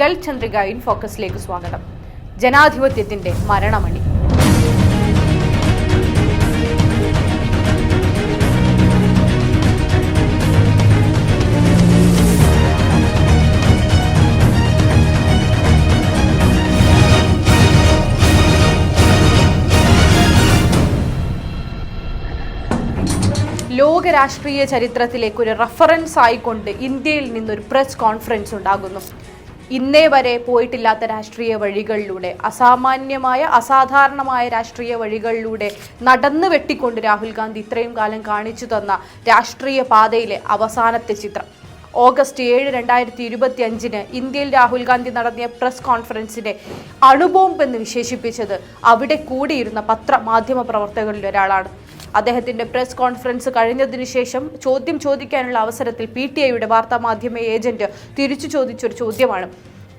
Gulf Chandrika in ഫോക്കസിലേക്ക് സ്വാഗതം. ജനാധിപത്യത്തിന്റെ മരണമണി. ലോകരാഷ്ട്രീയ ചരിത്രത്തിലേക്ക് ഒരു റഫറൻസ് ആയിക്കൊണ്ട് ഇന്ത്യയിൽ നിന്നൊരു പ്രസ് കോൺഫറൻസ് ഉണ്ടാകുന്നു. ഇന്നേ വരെ പോയിട്ടില്ലാത്ത രാഷ്ട്രീയ വഴികളിലൂടെ അസാമാന്യമായ അസാധാരണമായ രാഷ്ട്രീയ വഴികളിലൂടെ നടന്നു വെട്ടിക്കൊണ്ട് രാഹുൽ ഗാന്ധി ഇത്രയും കാലം കാണിച്ചു തന്ന രാഷ്ട്രീയ പാതയിലെ അവസാനത്തെ ചിത്രം. ഓഗസ്റ്റ് ഏഴ് രണ്ടായിരത്തി ഇരുപത്തി അഞ്ചിന് ഇന്ത്യയിൽ രാഹുൽ ഗാന്ധി നടത്തിയ പ്രസ് കോൺഫറൻസിനെ അണുബോംബ് എന്ന് വിശേഷിപ്പിച്ചത് അവിടെ കൂടിയിരുന്ന പത്രമാധ്യമ പ്രവർത്തകരിൽ ഒരാളാണ് അദ്ദേഹത്തിന്റെ പ്രസ് കോൺഫറൻസ് കഴിഞ്ഞതിനു ശേഷം ചോദ്യം ചോദിക്കാനുള്ള അവസരത്തിൽ പി ടി ഐയുടെ വാർത്താമാധ്യമ ഏജന്റ് തിരിച്ചു ചോദിച്ചൊരു ചോദ്യമാണ്.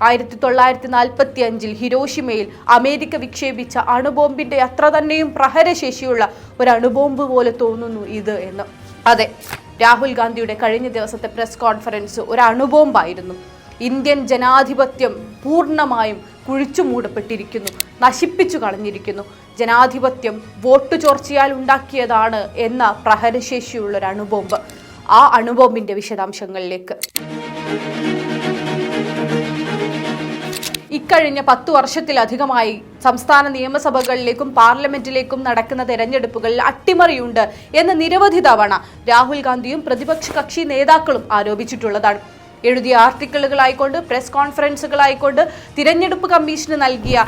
ആയിരത്തി തൊള്ളായിരത്തി നാൽപ്പത്തി അഞ്ചിൽ ഹിരോഷിമയിൽ അമേരിക്ക വിക്ഷേപിച്ച അണുബോംബിന്റെ അത്ര തന്നെയും പ്രഹരശേഷിയുള്ള ഒരു അണുബോംബ് പോലെ തോന്നുന്നു ഇത് എന്ന്. അതെ രാഹുൽ ഗാന്ധിയുടെ കഴിഞ്ഞ ദിവസത്തെ പ്രസ് കോൺഫറൻസ് ഒരു അണുബോംബായിരുന്നു. ഇന്ത്യൻ ജനാധിപത്യം പൂർണമായും കുഴിച്ചു മൂടപ്പെട്ടിരിക്കുന്നു നശിപ്പിച്ചു കളഞ്ഞിരിക്കുന്നു. ജനാധിപത്യം വോട്ട് ചോർച്ചയാൽ ഉണ്ടാക്കിയതാണ് എന്ന പ്രഹരശേഷിയുള്ള ഒരു അണുബോംബ്. ആ അണുബോംബിന്റെ വിശദാംശങ്ങളിലേക്ക്. ഇക്കഴിഞ്ഞ പത്തു വർഷത്തിലധികമായി സംസ്ഥാന നിയമസഭകളിലേക്കും പാർലമെന്റിലേക്കും നടക്കുന്ന തെരഞ്ഞെടുപ്പുകളിൽ അട്ടിമറിയുണ്ട് എന്ന് നിരവധി തവണ രാഹുൽ ഗാന്ധിയും പ്രതിപക്ഷ കക്ഷി നേതാക്കളും ആരോപിച്ചിട്ടുള്ളതാണ്. എഴുതിയ ആർട്ടിക്കിളുകളായിക്കൊണ്ട് പ്രസ് കോൺഫറൻസുകളായിക്കൊണ്ട് തിരഞ്ഞെടുപ്പ് കമ്മീഷന് നൽകിയ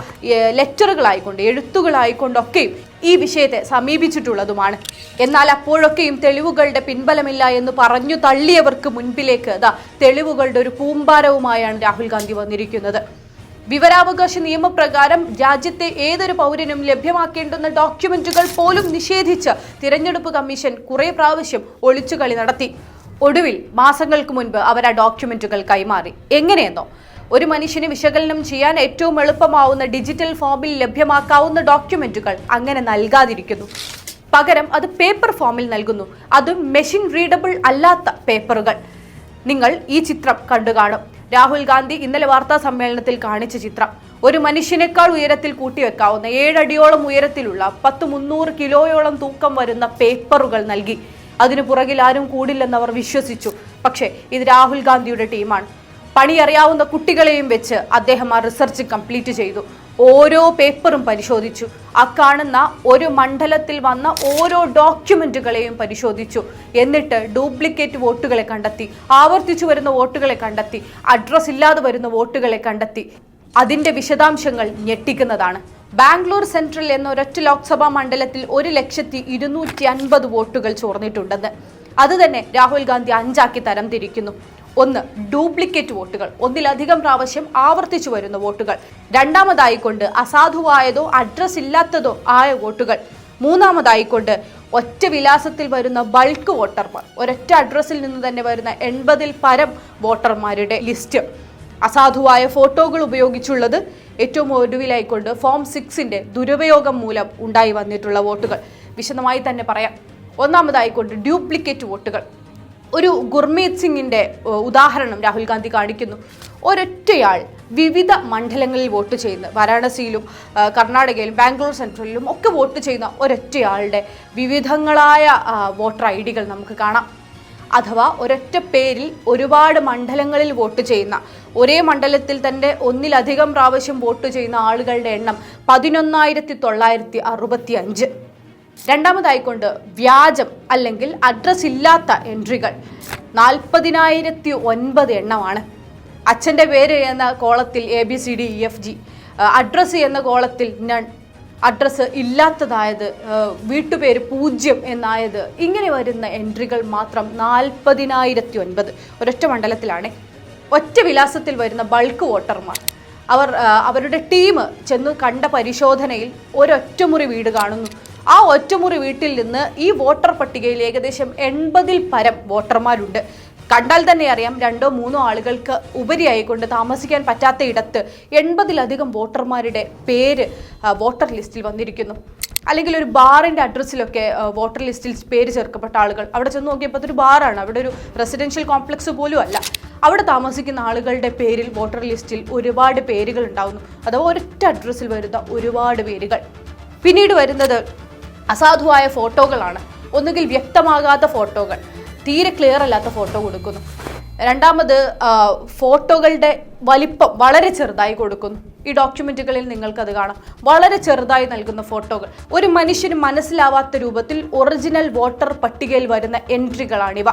ലെറ്ററുകളായിക്കൊണ്ട് എഴുത്തുകളായിക്കൊണ്ടൊക്കെയും ഈ വിഷയത്തെ സമീപിച്ചിട്ടുള്ളതുമാണ്. എന്നാൽ അപ്പോഴൊക്കെയും തെളിവുകളുടെ പിൻബലമില്ല എന്ന് പറഞ്ഞു തള്ളിയവർക്ക് മുൻപിലേക്ക് അതാ തെളിവുകളുടെ ഒരു കൂമ്പാരവുമായാണ് രാഹുൽ ഗാന്ധി വന്നിരിക്കുന്നത്. വിവരാവകാശ നിയമപ്രകാരം രാജ്യത്തെ ഏതൊരു പൗരനും ലഭ്യമാക്കേണ്ടുന്ന ഡോക്യുമെന്റുകൾ പോലും നിഷേധിച്ച് തിരഞ്ഞെടുപ്പ് കമ്മീഷൻ കുറെ പ്രാവശ്യം ഒളിച്ചുകളി നടത്തി. ഒടുവിൽ മാസങ്ങൾക്ക് മുൻപ് അവർ ആ ഡോക്യുമെന്റുകൾ കൈമാറി. എങ്ങനെയെന്നോ? ഒരു മനുഷ്യന് വിശകലനം ചെയ്യാൻ ഏറ്റവും എളുപ്പമാവുന്ന ഡിജിറ്റൽ ഫോമിൽ ലഭ്യമാക്കാവുന്ന ഡോക്യുമെന്റുകൾ അങ്ങനെ നൽകാതിരിക്കുന്നു. പകരം അത് പേപ്പർ ഫോമിൽ നൽകുന്നു. അതും മെഷീൻ റീഡബിൾ അല്ലാത്ത പേപ്പറുകൾ. നിങ്ങൾ ഈ ചിത്രം കണ്ടു കാണും. രാഹുൽ ഗാന്ധി ഇന്നലെ വാർത്താ സമ്മേളനത്തിൽ കാണിച്ച ചിത്രം. ഒരു മനുഷ്യനേക്കാൾ ഉയരത്തിൽ കൂട്ടിവെക്കാവുന്ന ഏഴടിയോളം ഉയരത്തിലുള്ള പത്ത് മുന്നൂറ് കിലോയോളം തൂക്കം വരുന്ന പേപ്പറുകൾ നൽകി. അതിനു പുറകിൽ ആരും കൂടില്ലെന്ന് അവർ വിശ്വസിച്ചു. പക്ഷേ ഇത് രാഹുൽ ഗാന്ധിയുടെ ടീമാണ്. പണിയറിയാവുന്ന കുട്ടികളെയും വെച്ച് അദ്ദേഹം ആ റിസർച്ച് കംപ്ലീറ്റ് ചെയ്തു. ഓരോ പേപ്പറും പരിശോധിച്ചു. ആ കാണുന്ന ഒരു മണ്ഡലത്തിൽ വന്ന ഓരോ ഡോക്യുമെന്റുകളെയും പരിശോധിച്ചു. എന്നിട്ട് ഡ്യൂപ്ലിക്കേറ്റ് വോട്ടുകളെ കണ്ടെത്തി. ആവർത്തിച്ചു വരുന്ന വോട്ടുകളെ കണ്ടെത്തി. അഡ്രസ് ഇല്ലാതെ വരുന്ന വോട്ടുകളെ കണ്ടെത്തി. അതിന്റെ വിശദാംശങ്ങൾ ഞെട്ടിക്കുന്നതാണ്. ബാംഗ്ലൂർ സെൻട്രൽ എന്ന ഒരൊറ്റ ലോക്സഭാ മണ്ഡലത്തിൽ ഒരു ലക്ഷത്തി ഇരുന്നൂറ്റി അൻപത് വോട്ടുകൾ ചോർന്നിട്ടുണ്ടെന്ന്. അത് തന്നെ രാഹുൽ ഗാന്ധി അഞ്ചാക്കി തരം തിരിക്കുന്നു. ഒന്ന് ഡ്യൂപ്ലിക്കേറ്റ് വോട്ടുകൾ. ഒന്നിലധികം പ്രാവശ്യം ആവർത്തിച്ചു വരുന്ന വോട്ടുകൾ. രണ്ടാമതായി കൊണ്ട് അസാധുവായതോ അഡ്രസ് ഇല്ലാത്തതോ ആയ വോട്ടുകൾ. മൂന്നാമതായി കൊണ്ട് ഒറ്റ വിലാസത്തിൽ വരുന്ന ബൾക്ക് വോട്ടർമാർ. ഒരൊറ്റ അഡ്രസ്സിൽ നിന്ന് തന്നെ വരുന്ന എൺപതിൽ പരം വോട്ടർമാരുടെ ലിസ്റ്റ്. അസാധുവായ ഫോട്ടോകൾ ഉപയോഗിച്ചുള്ളത് ഏറ്റവും ഒടുവിലായിക്കൊണ്ട് ഫോം സിക്സിന്റെ ദുരുപയോഗം മൂലം ഉണ്ടായി വന്നിട്ടുള്ള വോട്ടുകൾ. വിശദമായി തന്നെ പറയാം. ഒന്നാമതായിക്കൊണ്ട് ഡ്യൂപ്ലിക്കേറ്റ് വോട്ടുകൾ. ഒരു ഗുർമീത് സിംഗിന്റെ ഉദാഹരണം രാഹുൽ ഗാന്ധി കാണിക്കുന്നു. ഒരൊറ്റയാൾ വിവിധ മണ്ഡലങ്ങളിൽ വോട്ട് ചെയ്യുന്ന. വാരാണസിയിലും കർണാടകയിലും ബാംഗ്ലൂർ സെൻട്രലിലും ഒക്കെ വോട്ട് ചെയ്യുന്ന ഒരൊറ്റയാളുടെ വിവിധങ്ങളായ വോട്ടർ ഐ ഡികൾ നമുക്ക് കാണാം. അഥവാ ഒരൊറ്റ പേരിൽ ഒരുപാട് മണ്ഡലങ്ങളിൽ വോട്ട് ചെയ്യുന്ന ഒരേ മണ്ഡലത്തിൽ തന്നെ ഒന്നിലധികം പ്രാവശ്യം വോട്ട് ചെയ്യുന്ന ആളുകളുടെ എണ്ണം പതിനൊന്നായിരത്തി തൊള്ളായിരത്തി അറുപത്തി അഞ്ച് രണ്ടാമതായിക്കൊണ്ട് വ്യാജം അല്ലെങ്കിൽ അഡ്രസ് ഇല്ലാത്ത എൻട്രികൾ നാൽപ്പതിനായിരത്തി ഒൻപത് എണ്ണമാണ്. അച്ഛന്റെ പേര് എന്ന കോളത്തിൽ A B C D E F G address എന്ന കോളത്തിൽ നൺ അഡ്രസ്സ് ഇല്ലാത്തതായത് വീട്ടുപേര് പൂജ്യം എന്നായത് ഇങ്ങനെ വരുന്ന എൻട്രികൾ മാത്രം നാൽപ്പതിനായിരത്തി ഒൻപത് ഒരൊറ്റ മണ്ഡലത്തിലാണ്. ഒറ്റ വിലാസത്തിൽ വരുന്ന ബൾക്ക് വോട്ടർമാർ. അവർ അവരുടെ ടീം ചെന്ന് കണ്ട പരിശോധനയിൽ ഒരൊറ്റമുറി വീട് കാണുന്നു. ആ ഒറ്റമുറി വീട്ടിൽ നിന്ന് ഈ വോട്ടർ പട്ടികയിൽ ഏകദേശം എൺപതിൽ പരം വോട്ടർമാരുണ്ട്. കണ്ടാൽ തന്നെ അറിയാം രണ്ടോ മൂന്നോ ആളുകൾക്ക് ഉപരിയായിക്കൊണ്ട് താമസിക്കാൻ പറ്റാത്ത ഇടത്ത് എൺപതിലധികം വോട്ടർമാരുടെ പേര് വോട്ടർ ലിസ്റ്റിൽ വന്നിരിക്കുന്നു. അല്ലെങ്കിൽ ഒരു ബാറിന്റെ അഡ്രസ്സിലൊക്കെ വോട്ടർ ലിസ്റ്റിൽ പേര് ചേർക്കപ്പെട്ട ആളുകൾ. അവിടെ ചെന്ന് നോക്കിയപ്പോൾ അതൊരു ബാറാണ്. അവിടെ ഒരു റെസിഡൻഷ്യൽ കോംപ്ലക്സ് പോലും അല്ല. അവിടെ താമസിക്കുന്ന ആളുകളുടെ പേരിൽ വോട്ടർ ലിസ്റ്റിൽ ഒരുപാട് പേരുകൾ ഉണ്ടാവുന്നു. അഥവാ ഒരൊറ്റ അഡ്രസ്സിൽ വരുന്ന ഒരുപാട് പേരുകൾ. പിന്നീട് വരുന്നത് അസാധുവായ ഫോട്ടോകളാണ്. ഒന്നുകിൽ വ്യക്തമാകാത്ത ഫോട്ടോകൾ. തീരെ ക്ലിയർ അല്ലാത്ത ഫോട്ടോ കൊടുക്കുന്നു. രണ്ടാമത് ഫോട്ടോകളുടെ വലിപ്പം വളരെ ചെറുതായി കൊടുക്കുന്നു. ഈ ഡോക്യുമെന്റുകളിൽ നിങ്ങൾക്കത് കാണാം. വളരെ ചെറുതായി നൽകുന്ന ഫോട്ടോകൾ ഒരു മനുഷ്യന് മനസ്സിലാവാത്ത രൂപത്തിൽ ഒറിജിനൽ വോട്ടർ പട്ടികയിൽ വരുന്ന എൻട്രികളാണിവ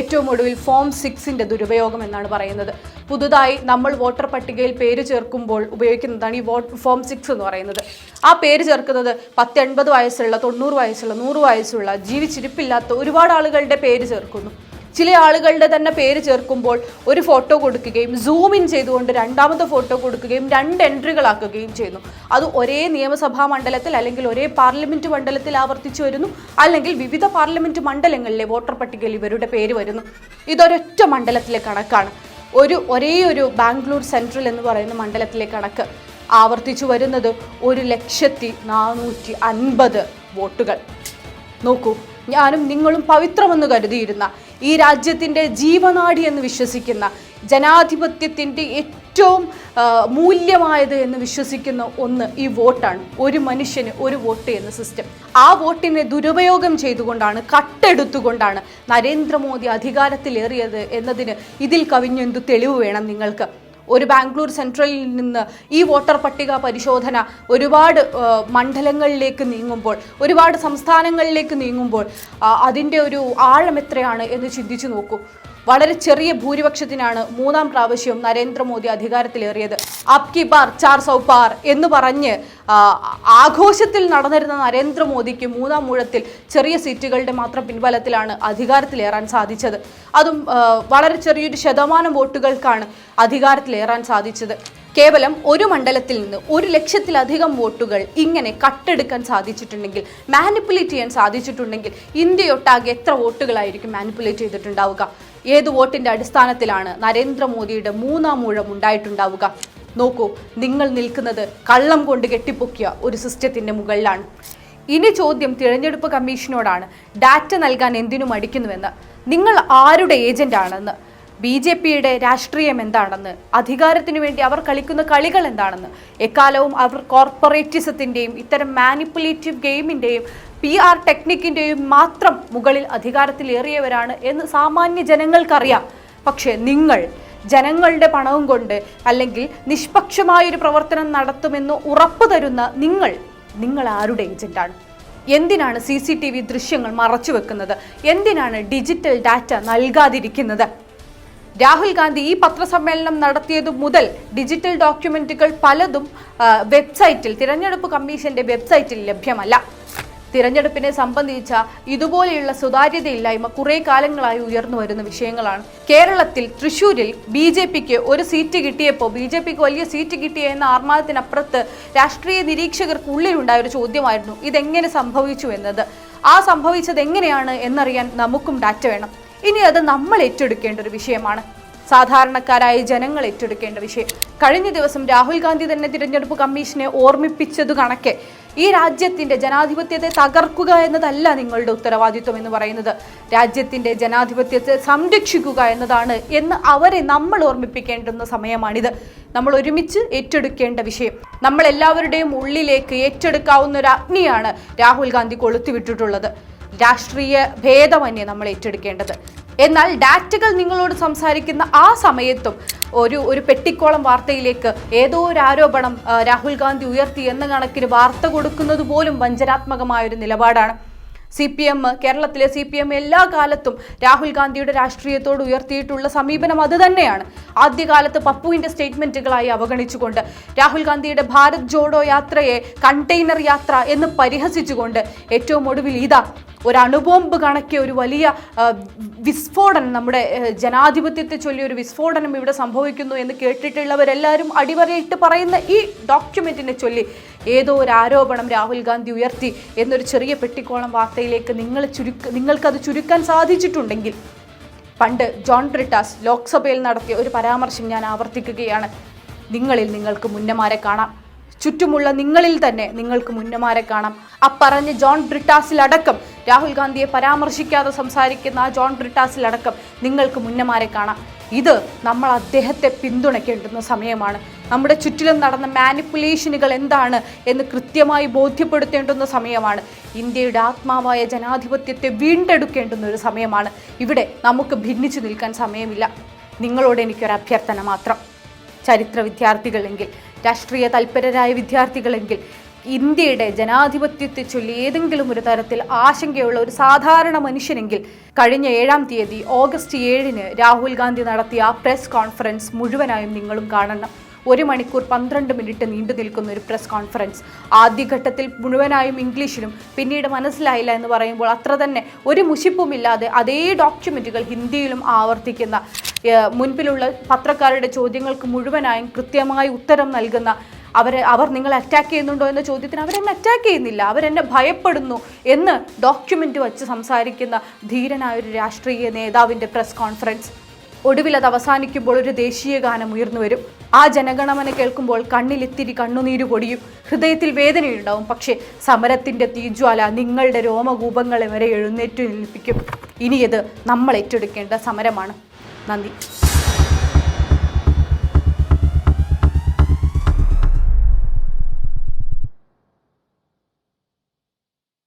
ഏറ്റവും ഒടുവിൽ ഫോം സിക്സിന്റെ ദുരുപയോഗം എന്നാണ് പറയുന്നത്. പുതുതായി നമ്മൾ വോട്ടർ പട്ടികയിൽ പേര് ചേർക്കുമ്പോൾ ഉപയോഗിക്കുന്നതാണ് ഈ ഫോം സിക്സ് എന്ന് പറയുന്നത്. ആ പേര് ചേർക്കുന്നത് പത്ത് എൺപത് വയസ്സുള്ള തൊണ്ണൂറ് വയസ്സുള്ള നൂറ് വയസ്സുള്ള ജീവിച്ചിരിപ്പില്ലാത്ത ഒരുപാട് ആളുകളുടെ പേര് ചേർക്കുന്നു. ചില ആളുകളുടെ തന്നെ പേര് ചേർക്കുമ്പോൾ ഒരു ഫോട്ടോ കൊടുക്കുകയും സൂം ഇൻ ചെയ്തുകൊണ്ട് രണ്ടാമത്തെ ഫോട്ടോ കൊടുക്കുകയും രണ്ട് എൻട്രികളാക്കുകയും ചെയ്യുന്നു. അത് ഒരേ നിയമസഭാ മണ്ഡലത്തിൽ അല്ലെങ്കിൽ ഒരേ പാർലമെന്റ് മണ്ഡലത്തിൽ ആവർത്തിച്ചു വരുന്നു. അല്ലെങ്കിൽ വിവിധ പാർലമെന്റ് മണ്ഡലങ്ങളിലെ വോട്ടർ പട്ടികയിൽ ഇവരുടെ പേര് വരുന്നു. ഇതൊരൊറ്റ മണ്ഡലത്തിലെ കണക്കാണ്. ഒരു ഒരേ ഒരു ബാംഗ്ലൂർ സെൻട്രൽ എന്ന് പറയുന്ന മണ്ഡലത്തിലെ കണക്ക്. ആവർത്തിച്ചു വരുന്നത് ഒരു ലക്ഷത്തി നാനൂറ്റി അൻപത് വോട്ടുകൾ. നോക്കൂ ഞാനും നിങ്ങളും പവിത്രമെന്ന് കരുതിയിരുന്ന ഈ രാജ്യത്തിന്റെ ജീവനാടി എന്ന് വിശ്വസിക്കുന്ന ജനാധിപത്യത്തിന്റെ ഏറ്റവും മൂല്യമായത് എന്ന് വിശ്വസിക്കുന്ന ഒന്ന് ഈ വോട്ടാണ്. ഒരു മനുഷ്യന് ഒരു വോട്ട് എന്ന സിസ്റ്റം ആ വോട്ടിനെ ദുരുപയോഗം ചെയ്തുകൊണ്ടാണ് കട്ടെടുത്തുകൊണ്ടാണ് നരേന്ദ്രമോദി അധികാരത്തിലേറിയത് എന്നതിന് ഇതിൽ കവിഞ്ഞെന്തു തെളിവ് വേണം നിങ്ങൾക്ക്. ഒരു ബാംഗ്ലൂർ സെൻട്രലിൽ നിന്ന് ഈ വോട്ടർ പട്ടിക പരിശോധന ഒരുപാട് മണ്ഡലങ്ങളിലേക്ക് നീങ്ങുമ്പോൾ ഒരുപാട് സംസ്ഥാനങ്ങളിലേക്ക് നീങ്ങുമ്പോൾ അതിന്റെ ഒരു ആഴം എത്രയാണ് എന്ന് ചിന്തിച്ചു നോക്കൂ. വളരെ ചെറിയ ഭൂരിപക്ഷത്തിനാണ് മൂന്നാം പ്രാവശ്യം നരേന്ദ്രമോദി അധികാരത്തിലേറിയത്. അപ് കി ബാർ ചാർ സൗ പാർ എന്ന് പറഞ്ഞ് ആഘോഷത്തിൽ നടന്നിരുന്ന നരേന്ദ്രമോദിക്ക് മൂന്നാം മൂഴത്തിൽ ചെറിയ സീറ്റുകളുടെ മാത്രം പിൻബലത്തിലാണ് അധികാരത്തിലേറാൻ സാധിച്ചത്. അതും വളരെ ചെറിയൊരു ശതമാനം വോട്ടുകൾക്കാണ് അധികാരത്തിലേറാൻ സാധിച്ചത്. കേവലം ഒരു മണ്ഡലത്തിൽ നിന്ന് ഒരു ലക്ഷത്തിലധികം വോട്ടുകൾ ഇങ്ങനെ കട്ടെടുക്കാൻ സാധിച്ചിട്ടുണ്ടെങ്കിൽ മാനിപ്പുലേറ്റ് ചെയ്യാൻ സാധിച്ചിട്ടുണ്ടെങ്കിൽ ഇന്ത്യയൊട്ടാകെ എത്ര വോട്ടുകളായിരിക്കും മാനിപ്പുലേറ്റ് ചെയ്തിട്ടുണ്ടാവുക? ഏത് വോട്ടിന്റെ അടിസ്ഥാനത്തിലാണ് നരേന്ദ്രമോദിയുടെ മൂന്നാം ഊഴം ഉണ്ടായിട്ടുണ്ടാവുക? നോക്കൂ നിങ്ങൾ നിൽക്കുന്നത് കള്ളം കൊണ്ട് കെട്ടിപ്പൊക്കിയ ഒരു സിസ്റ്റത്തിന്റെ മുകളിലാണ്. ഇനി ചോദ്യം തിരഞ്ഞെടുപ്പ് കമ്മീഷനോടാണ്. ഡാറ്റ നൽകാൻ എന്തിനു മടിക്കുന്നുവെന്ന്. നിങ്ങൾ ആരുടെ ഏജന്റ് ആണെന്ന് ബി ജെ പിയുടെ രാഷ്ട്രീയം എന്താണെന്ന് അധികാരത്തിനു വേണ്ടി അവർ കളിക്കുന്ന കളികൾ എന്താണെന്ന് എക്കാലവും അവർ കോർപ്പറേറ്റിസത്തിന്റെയും ഇത്തരം മാനിപ്പുലേറ്റീവ് ഗെയിമിന്റെയും പി ആർ ടെക്നിക്കിന്റെയും മാത്രം മുകളിൽ അധികാരത്തിലേറിയവരാണ് എന്ന് സാമാന്യ ജനങ്ങൾക്കറിയാം. പക്ഷേ നിങ്ങൾ ജനങ്ങളുടെ പണവും കൊണ്ട് അല്ലെങ്കിൽ നിഷ്പക്ഷമായൊരു പ്രവർത്തനം നടത്തുമെന്ന് ഉറപ്പു തരുന്ന നിങ്ങൾ നിങ്ങൾ ആരുടെ ഏജന്റാണ്? എന്തിനാണ് സി സി ടി വി ദൃശ്യങ്ങൾ മറച്ചു വെക്കുന്നത് എന്തിനാണ് ഡിജിറ്റൽ ഡാറ്റ നൽകാതിരിക്കുന്നത്? രാഹുൽ ഗാന്ധി ഈ പത്രസമ്മേളനം നടത്തിയതു മുതൽ ഡിജിറ്റൽ ഡോക്യുമെന്റുകൾ പലതും വെബ്സൈറ്റിൽ തിരഞ്ഞെടുപ്പ് കമ്മീഷന്റെ വെബ്സൈറ്റിൽ ലഭ്യമല്ല. തിരഞ്ഞെടുപ്പിനെ സംബന്ധിച്ച ഇതുപോലെയുള്ള സുതാര്യതയില്ലായ്മ കുറെ കാലങ്ങളായി ഉയർന്നു വരുന്ന വിഷയങ്ങളാണ്. കേരളത്തിൽ തൃശൂരിൽ ബി ജെ പിക്ക് ഒരു സീറ്റ് കിട്ടിയപ്പോൾ ബി ജെ പിക്ക് വലിയ സീറ്റ് കിട്ടിയ എന്ന ആർമാദത്തിനപ്പുറത്ത് രാഷ്ട്രീയ നിരീക്ഷകർക്ക് ഉള്ളിലുണ്ടായ ഒരു ചോദ്യമായിരുന്നു ഇതെങ്ങനെ സംഭവിച്ചു എന്നത്? ആ സംഭവിച്ചത് എങ്ങനെയാണ് എന്നറിയാൻ നമുക്കും ഡാറ്റ വേണം. ഇനി അത് നമ്മൾ ഏറ്റെടുക്കേണ്ട ഒരു വിഷയമാണ്. സാധാരണക്കാരായ ജനങ്ങൾ ഏറ്റെടുക്കേണ്ട വിഷയം. കഴിഞ്ഞ ദിവസം രാഹുൽ ഗാന്ധി തന്നെ തിരഞ്ഞെടുപ്പ് കമ്മീഷനെ ഓർമ്മിപ്പിച്ചതു കണക്കെ. ഈ രാജ്യത്തിന്റെ ജനാധിപത്യത്തെ തകർക്കുക എന്നതല്ല നിങ്ങളുടെ ഉത്തരവാദിത്വം എന്ന് പറയുന്നത്. രാജ്യത്തിന്റെ ജനാധിപത്യത്തെ സംരക്ഷിക്കുക എന്നതാണ് എന്ന് അവരെ നമ്മൾ ഓർമ്മിപ്പിക്കേണ്ടുന്ന സമയമാണിത്. നമ്മൾ ഒരുമിച്ച് ഏറ്റെടുക്കേണ്ട വിഷയം. നമ്മൾ എല്ലാവരുടെയും ഉള്ളിലേക്ക് ഏറ്റെടുക്കാവുന്ന ഒരു അഗ്നിയാണ് രാഹുൽ ഗാന്ധി കൊളുത്തിവിട്ടിട്ടുള്ളത്. രാഷ്ട്രീയ ഭേദമന്യേ നമ്മൾ ഏറ്റെടുക്കേണ്ടത്. എന്നാൽ ഡാറ്റകൾ നിങ്ങളോട് സംസാരിക്കുന്ന ആ സമയത്തും ഒരു ഒരു പെട്ടിക്കോളം വാർത്തയിലേക്ക് ഏതോ ഒരു ആരോപണം രാഹുൽ ഗാന്ധി ഉയർത്തി എന്ന കണക്കിന് വാർത്ത കൊടുക്കുന്നത് പോലും വഞ്ചനാത്മകമായ ഒരു നിലപാടാണ്. സി പി എം കേരളത്തിലെ സി പി എം എല്ലാ കാലത്തും രാഹുൽ ഗാന്ധിയുടെ രാഷ്ട്രീയത്തോട് ഉയർത്തിയിട്ടുള്ള സമീപനം അത് തന്നെയാണ്. ആദ്യകാലത്ത് പപ്പുവിന്റെ സ്റ്റേറ്റ്മെന്റുകളായി അവഗണിച്ചുകൊണ്ട് രാഹുൽ ഗാന്ധിയുടെ ഭാരത് ജോഡോ യാത്രയെ കണ്ടെയ്നർ യാത്ര എന്ന് പരിഹസിച്ചുകൊണ്ട് ഏറ്റവും ഒടുവിൽ ഇതാ ഒരു അണുബോംബ് കണക്കെ ഒരു വലിയ വിസ്ഫോടനം നമ്മുടെ ജനാധിപത്യത്തെ ചൊല്ലി ഒരു വിസ്ഫോടനം ഇവിടെ സംഭവിക്കുന്നു എന്ന് കേട്ടിട്ടുള്ളവരെല്ലാവരും അടിവരയിട്ട് പറയുന്ന ഈ ഡോക്യുമെന്റിനെ ചൊല്ലി ഏതോ ഒരു ആരോപണം രാഹുൽ ഗാന്ധി ഉയർത്തി എന്നൊരു ചെറിയ പെട്ടിക്കോളം വാർത്തയിലേക്ക് നിങ്ങൾ ചുരുക്ക നിങ്ങൾക്കത് ചുരുക്കാൻ സാധിച്ചിട്ടുണ്ടെങ്കിൽ പണ്ട് ജോൺ ബ്രിട്ടാസ് ലോക്സഭയിൽ നടത്തിയ ഒരു പരാമർശം ഞാൻ ആവർത്തിക്കുകയാണ്. നിങ്ങളിൽ നിങ്ങൾക്ക് മുന്നമാരെ കാണാം. ചുറ്റുമുള്ള നിങ്ങളിൽ തന്നെ നിങ്ങൾക്ക് മുന്നമാരെ കാണാം. അപ്പറഞ്ഞ് ജോൺ ബ്രിട്ടാസിലടക്കം. രാഹുൽ ഗാന്ധിയെ പരാമർശിക്കാതെ സംസാരിക്കുന്ന ആ ജോൺ ബ്രിട്ടാസിലടക്കം നിങ്ങൾക്ക് മുന്നമാരെ കാണാം. ഇത് നമ്മൾ അദ്ദേഹത്തെ പിന്തുണയ്ക്കേണ്ടുന്ന സമയമാണ്. നമ്മുടെ ചുറ്റിലും നടന്ന മാനിപ്പുലേഷനുകൾ എന്താണ് എന്ന് കൃത്യമായി ബോധ്യപ്പെടുത്തേണ്ടുന്ന സമയമാണ്. ഇന്ത്യയുടെ ആത്മാവായ ജനാധിപത്യത്തെ വീണ്ടെടുക്കേണ്ടുന്ന ഒരു സമയമാണ്. ഇവിടെ നമുക്ക് ഭിന്നിച്ചു നിൽക്കാൻ സമയമില്ല. നിങ്ങളോട് എനിക്കൊരു അഭ്യർത്ഥന മാത്രം. ചരിത്ര വിദ്യാർത്ഥികളെങ്കിൽ രാഷ്ട്രീയ തൽപരരായ വിദ്യാർത്ഥികളെങ്കിൽ ഇന്ത്യയുടെ ജനാധിപത്യത്തെ ചൊല്ലി ഏതെങ്കിലും ഒരു തരത്തിൽ ആശങ്കയുള്ള ഒരു സാധാരണ മനുഷ്യനെങ്കിൽ കഴിഞ്ഞ ഏഴാം തീയതി ഓഗസ്റ്റ് ഏഴിന് രാഹുൽ ഗാന്ധി നടത്തിയ പ്രസ് കോൺഫറൻസ് മുഴുവനായും നിങ്ങളും കാണണം. ഒരു മണിക്കൂർ പന്ത്രണ്ട് മിനിറ്റ് നീണ്ടു നിൽക്കുന്ന ഒരു പ്രസ് കോൺഫറൻസ്. ആദ്യഘട്ടത്തിൽ മുഴുവനായും ഇംഗ്ലീഷിലും പിന്നീട് മനസ്സിലായില്ല എന്ന് പറയുമ്പോൾ അത്ര തന്നെ ഒരു മുഷിപ്പുമില്ലാതെ അതേ ഡോക്യുമെന്റുകൾ ഹിന്ദിയിലും ആവർത്തിക്കുന്ന മുൻപിലുള്ള പത്രക്കാരുടെ ചോദ്യങ്ങൾക്ക് മുഴുവനായും കൃത്യമായി ഉത്തരം നൽകുന്ന അവരെ അവർ നിങ്ങളെ അറ്റാക്ക് ചെയ്യുന്നുണ്ടോ എന്ന ചോദ്യത്തിന് അവരെന്നെ അറ്റാക്ക് ചെയ്യുന്നില്ല. അവരെന്നെ ഭയപ്പെടുന്നു എന്ന് ഡോക്യുമെന്റ് വച്ച് സംസാരിക്കുന്ന ധീരനായ ഒരു രാഷ്ട്രീയ നേതാവിന്റെ പ്രസ് കോൺഫറൻസ് ഒടുവിൽ അത് അവസാനിക്കുമ്പോൾ ഒരു ദേശീയ ഗാനം ഉയർന്നു വരും. ആ ജനഗണമന കേൾക്കുമ്പോൾ കണ്ണിലിത്തിരി കണ്ണുനീര് പൊടിയും ഹൃദയത്തിൽ വേദനയുണ്ടാവും. പക്ഷേ സമരത്തിന്റെ തീജ്വാല നിങ്ങളുടെ രോമകൂപങ്ങളെ വരെ എഴുന്നേറ്റ് നിൽപ്പിക്കും. ഇനിയത് നമ്മൾ ഏറ്റെടുക്കേണ്ട സമരമാണ്. நன்றி.